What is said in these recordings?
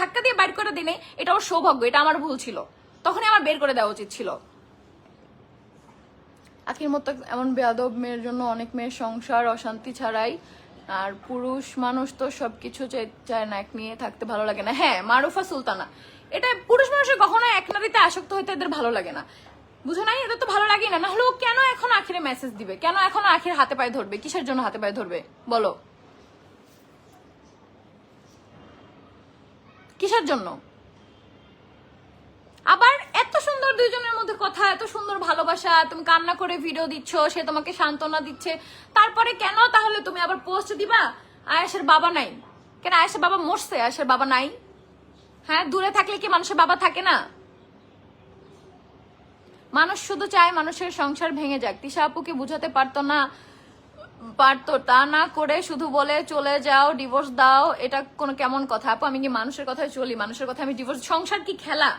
ধাক্কা দিয়ে বাইর করে দিনে এটা ওর সৌভাগ্য, এটা আমার ভুল ছিল। তখনই আমার বের করে দেওয়া উচিত ছিল। আখির মতো এমন বেয়াদব মেয়ের জন্য অনেক মেয়ের সংসার অশান্তি ছাড়াই, আর পুরুষ মানুষ তো সবকিছু চায় না, এক নিয়ে থাকতে ভালো লাগে না। হ্যাঁ মারুফা সুলতানা। এটা পুরুষ মানুষের কখনো এক নারীতে আসক্ত হইতে এদের ভালো লাগে না। বুঝো নাই? এটা তো ভালো লাগে না। নাহলে ও কেন এখন আখিরে মেসেজ দিবে? কেন এখন আখির হাতে পায়ে ধরবে? কিসের জন্য হাতে পায়ে ধরবে? বলো। কিসের জন্য? আবার এত সুন্দর দুইজনের মধ্যে কথা, এত সুন্দর ভালোবাসা, তুমি কান্না করে ভিডিও দিচ্ছ, সে তোমাকে সান্ত্বনা দিচ্ছে। তারপরে কেন তাহলে তুমি আবার পোস্ট দিবা? আয়েশের বাবা নাই। কেন আয়েশের বাবা মরছে? আয়েশের বাবা নাই? হ্যাঁ দূরে থাকলে কি মানুষের বাবা থাকে না? মানুষ শুধু চায় মানুষের সংসার ভেঙে যাক। তিশা আপুকে বুঝাতে পারতো না পারতো। তা না করে শুধু বলে চলে যাও ডিভোর্স দাও, এটা কোনো কেমন কথা? আপু, আমি কি মানুষের কথায় চলি? মানুষের কথা আমি ডিভোর্স সংসার কি খেলা?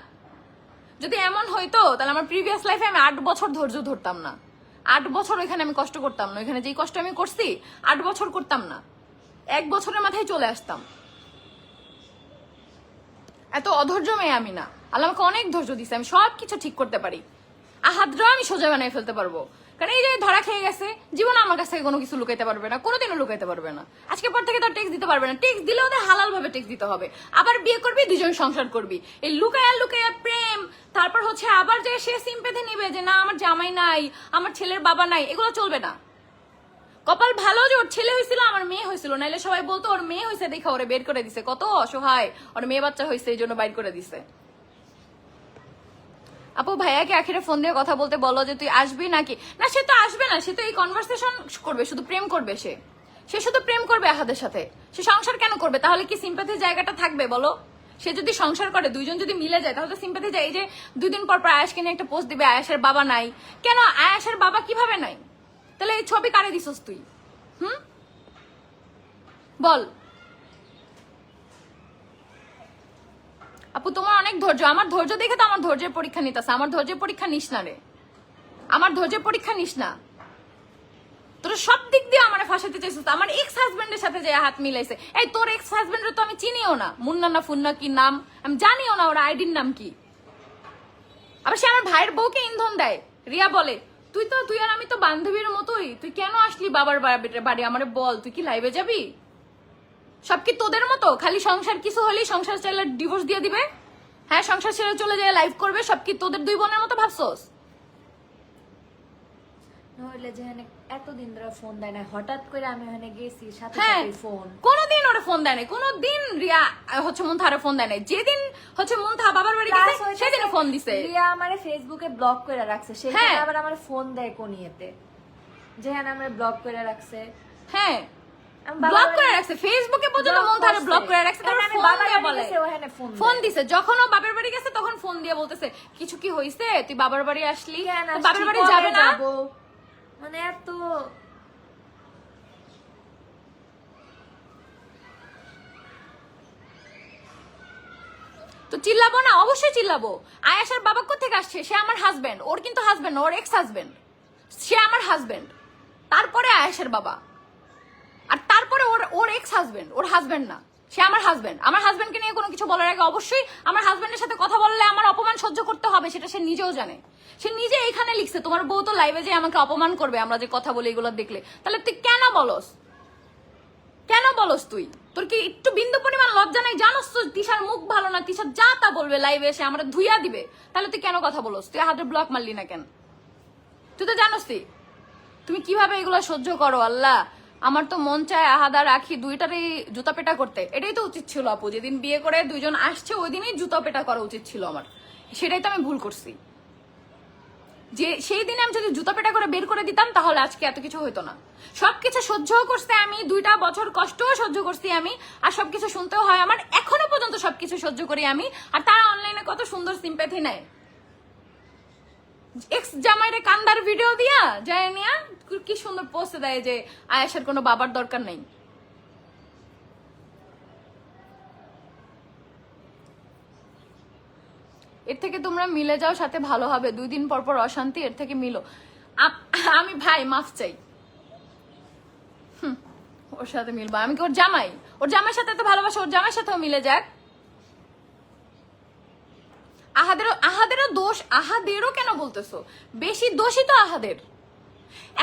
যদি এমন হইতো, তাহলে আমার প্রিভিয়াস লাইফে আমি আট বছর ধৈর্য ধরতাম না। আট বছর ওইখানে আমি কষ্ট করতাম না। ওইখানে যেই কষ্ট আমি করছি, আট বছর করতাম না। এক বছরের মাথায় চলে আসতাম। এত অধৈর্য মেয়ে আমি না। আল্লাহ আমাকে অনেক ধৈর্য দিছে। আমি সব কিছু ঠিক করতে পারি। আহাদরাও আমি সোজা বানিয়ে ফেলতে পারব। কারণ এই যে ধরা খেয়ে গেছে, জীবন আমার কাছ থেকে কোনো কিছু লুকাইতে পারবে না, কোনোদিনও লুকাইতে পারবে না। আজকে পর থেকে তার টেক্স দিতে পারবে না। টেক্স দিলে ওদের হালাল ভাবে টেক্স দিতে হবে। আবার বিয়ে করবি, দুজন সংসার করবি। এই লুকায়া লুকায়া প্রেম, তারপর হচ্ছে আবার যে সে সিম্পেথে নিবে যে, না, আমার জামাই নাই, আমার ছেলের বাবা নাই এগুলো চলবে না। কপাল ভালো যে ওর ছেলে হয়েছিল আমার মেয়ে হয়েছিল নাইলে সবাই বলতো, ওর মেয়ে হয়েছে দেখে, ওরে বের করে দিছে। কত অসহায়, ওর মেয়ে বাচ্চা হয়েছে এই জন্য বাইর করে দিছে। আপু, ভাইয়াকে আখিরে ফোন দিয়ে কথা বলতে বলো যে তুই আসবি নাকি? না, সে তো আসবে না, সে তো এই কনভারসেশন করবে, শুধু প্রেম করবে সে। সে শুধু প্রেম করবে আহাদের সাথে। সে সংসার কেন করবে? তাহলে কি সিম্পাথির জায়গাটা থাকবে বলো? সে যদি সংসার করে, দুইজন যদি মিলে যায়, তাহলে সিম্পাথি যায়। এই যে দুই দিন পর পর আয়াসকে নিয়ে একটা পোস্ট দিবে, আয়াসের বাবা নাই। কেন আয়াসের বাবা কীভাবে নাই? তাহলে এই ছবি কারে দিছস তুই? হুম? বল। আপু, তোমার অনেক ধৈর্য। আমার ধৈর্য দেখে তো আমার ধৈর্যের পরীক্ষা নিতেছে। আমার ধৈর্যের পরীক্ষা নিস না রে। আমার ধৈর্যের পরীক্ষা নিস না। তোর সব দিক দিয়ে আমার ফাঁসাতে চাইছিস আমার এক্স হাজবেন্ডের সাথে যে হাত মিলাইছে। এই তোর এক্স হাজবেন্ডের তো আমি চিনিও না। মুন্না না ফুন্না কি নাম? আমি জানিও না ওর আইডির নাম কি। আবার সে আমার ভাইয়ের বউকে ইন্ধন দেয়। রিয়া বলে, তুই তো, তুই আর আমি তো বান্ধবীর মতোই। তুই কেন আসলি বাবার বাড়ি? আমারে বল, তুই কি লাইভে যাবি? সব কি তোদের মতো? খালি সংসার কিছু হলেই সংসার চাইলে ডিভোর্স দিয়ে দিবে? হ্যাঁ সংসার ছেড়ে চলে যায় লাইভ করবে সব কি তোদের দুই বোনের মতো ভাবছোস? নইলে যেখানে এতদিন ধরে ফোন দেয় না হঠাৎ করে আমি ওখানে গেছি সাথে হ্যাঁ সাথে ফোন কোনোদিন ওরা ফোন দেয় কোনোদিন রিয়া হচ্ছে ফোন দেয় যেদিন হচ্ছে বাবার বাড়ি গেছে হইতাছে সেদিনে ফোন দিছে। রিয়া আমারে ফেসবুকে ব্লক করে রাখছে সেখানে হ্যাঁ। আবার আমার ফোন দেয় কোন ইয়েতে? যেখানে আমার ব্লক করে রাখছে। হ্যাঁ। ব্লক করে রাখছে। ফেসবুকে পর্যন্ত Block ব্লক করে রাখছে কারণ ফোন দিয়ে বলে। ফোন ফোন দিছে। যখন ও বাবার বাড়ি গেছে তখন ফোন দিয়ে বলতেছে কিছু কি হইছে? তুই বাবার বাড়ি আসলি? তো বাবার বাড়ি যাবে না? মানে এত তো চিল্লাবো না? অবশ্যই চিল্লাবো। আয়াসার বাবা কোথেকে আসছে? সে আমার হাজবেন্ড ওর কিন্তু হাজবেন্ড ওর এক্স হাজবেন্ড সে আমার হাজবেন্ড তারপরে আয়াসের বাবা। আর তারপরে ওর ওর এক্স হাজবেন্ড ওর হাজবেন্ড না। সে আমার হাজবেন্ড আমার হাজবেন্ডকে নিয়ে কোনো কিছু বলার আগে অবশ্যই আমার হাজবেন্ডের সাথে কথা বললে আমার অপমান সহ্য করতে হবে, সেটা সে নিজেও জানে। সে নিজে এখানে লিখছে, তোমার বউ তো লাইভে যে আমাকে অপমান করবে, আমরা যে কথা বলি এগুলো দেখলে। তাহলে তুই কেন বলস? কেন বলস তুই? তোর কি একটু বিন্দু পরিমাণ লজ্জা নাই? জানোস তো তিশার মুখ ভালো না তিশার যা তা বলবে লাইভে এসে আমরা ধুইয়া দিবে। তাহলে তুই কেন কথা বলস? তুই হাতে ব্লক মারলি না কেন? তুই তো জানোস তুই তুমি কীভাবে এগুলো সহ্য করো, আল্লাহ? আমার তো মন চায় আহাদা রাখি দুইটারই জুতা পেটা করতে। এটাই তো উচিত ছিল আপু, যেদিন বিয়ে করে দুইজন আসছে ওই দিনই জুতা পেটা করা উচিত ছিল আমার। সেটাই তো আমি ভুল করছি। যে সেই দিনে আমি যদি জুতা পেটা করে বের করে দিতাম, তাহলে আজকে এত কিছু হতো না। সবকিছু সহ্য করতে আমি, দুইটা বছর কষ্টও সহ্য করছি আমি, আর সবকিছু শুনতেও হয় আমার। এখনও পর্যন্ত সবকিছু সহ্য করি আমি, আর তারা অনলাইনে কত সুন্দর সিম্প্যাথি নেয়। এক্স জামাইরে কান্দার ভিডিও দিয়া যায় নিয়া কি সুন্দর দেয় যে, আয়েশের কোনো বাবার দরকার নেই। এর থেকে তোমরা মিলে যাও, সাথে ভালো হবে। দুই দিন পর পর অশান্তি, এর থেকে মিলো। আমি ভাই, মাফ চাই। ওর সাথে মিলবো। আমি কি ওর জামাই? ওর জামাইয়ের সাথে তো ভালোবাসা, ওর জামাইয়ের সাথেও মিলে যাক। আহাদেরও আহাদেরও দোষ আহাদেরও কেন বলতেছো? বেশি দোষই তো আহাদের।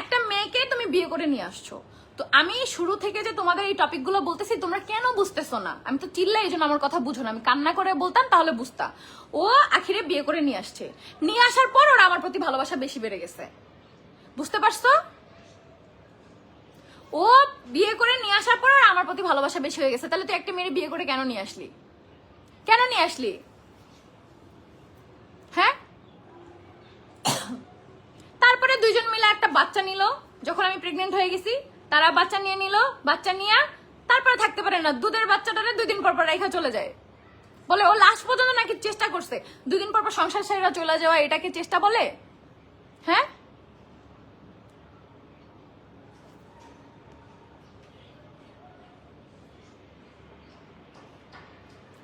একটা মেয়েকে তুমি বিয়ে করে নিয়ে আসছো। তো আমি শুরু থেকে যে তোমাদের এই টপিকগুলো বলতেছি, তোমরা কেন বুঝতেছো না? আমি তো চিল্লাই জন্য আমার কথা বুঝো না। আমি কান্না করে বলতাম, তাহলে বুঝতা। ও আখিরে বিয়ে করে নিয়ে আসছে। নিয়ে আসার পর ওর আমার প্রতি ভালোবাসা বেশি বেড়ে গেছে। বুঝতে পারছ? ও বিয়ে করে নিয়ে আসার পর আমার প্রতি ভালোবাসা বেশি হয়ে গেছে। তাহলে তুই একটা মেয়ে বিয়ে করে কেন নিয়ে আসলি? কেন নিয়ে আসলি হ্যাঁ দুইজন মিলে একটা বাচ্চা নিল। যখন আমি প্রেগনেন্ট হয়ে গেছি, তারা বাচ্চা নিয়ে নিল, বাচ্চা নিয়ে তারপরে থাকতে পারে না। দুধের বাচ্চাটারে দুই দিন পর পর রেখা চলে যায়। বলে, ও লাস্ট পর্যন্ত নাকি চেষ্টা করছে। দুদিন পর পর সংসার ছেড়ে চলে যাওয়া এটাকে চেষ্টা বলে? হ্যাঁ?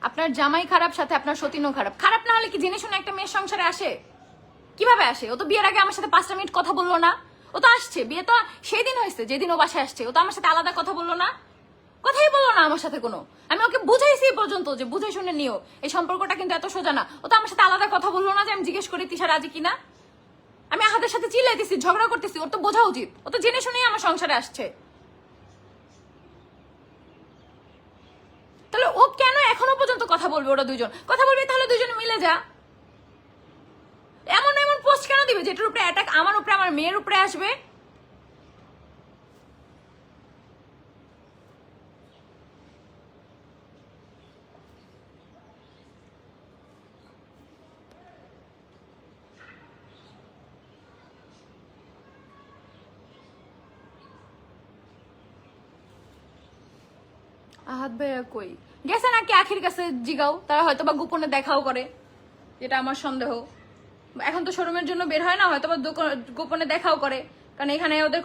আপনার জামাই খারাপ, সাথে আপনার সতীনও খারাপ। খারাপ না হলে কি জেনে শুনে একটা মেয়ের সংসারে আসে? কীভাবে আসে? ও তো বিয়ের আগে আমার সাথে পাঁচটা মিনিট কথা বলল না। ও তো আসছে, বিয়ে তো সেই দিন হয়েছে, যেদিন ও বাসায় আসছে। ও তো আমার সাথে আলাদা কথা বলল না। কথাই বলল না আমার সাথে কোনো। আমি ওকে বুঝাইছি এই পর্যন্ত যে বুঝে শুনে নিও। এই সম্পর্কটা কিন্তু এত সোজা না। ও তো আমার সাথে আলাদা কথা বলল না যে আমি জিজ্ঞেস করি, তিশা রাজি কিনা? আমি আহাদের সাথে চিল্লাইতেছি, ঝগড়া করতেছি, ওর তো বোঝা উচিত। ও তো জেনে শুনেই আমার সংসারে আসছে। তাহলে ও কেন এখনও পর্যন্ত কথা বলবে ওরা দুজন কথা বলবে তাহলে দুজন মিলে যা এমন এমন পোস্ট কেন দিবে, যেটার উপরে অ্যাটাক আমার উপরে, আমার মেয়ের উপরে আসবে। আহাত ভাইয়া কই? গেছে নাকি আখির কাছে জিগাও? তারা হয়তো বা গোপনে দেখাও করে এটা আমার সন্দেহ। এখন তো শোরুমের জন্য বের হয় না হয়তো গোপনে দেখাও করে। কারণ এখানে ওদের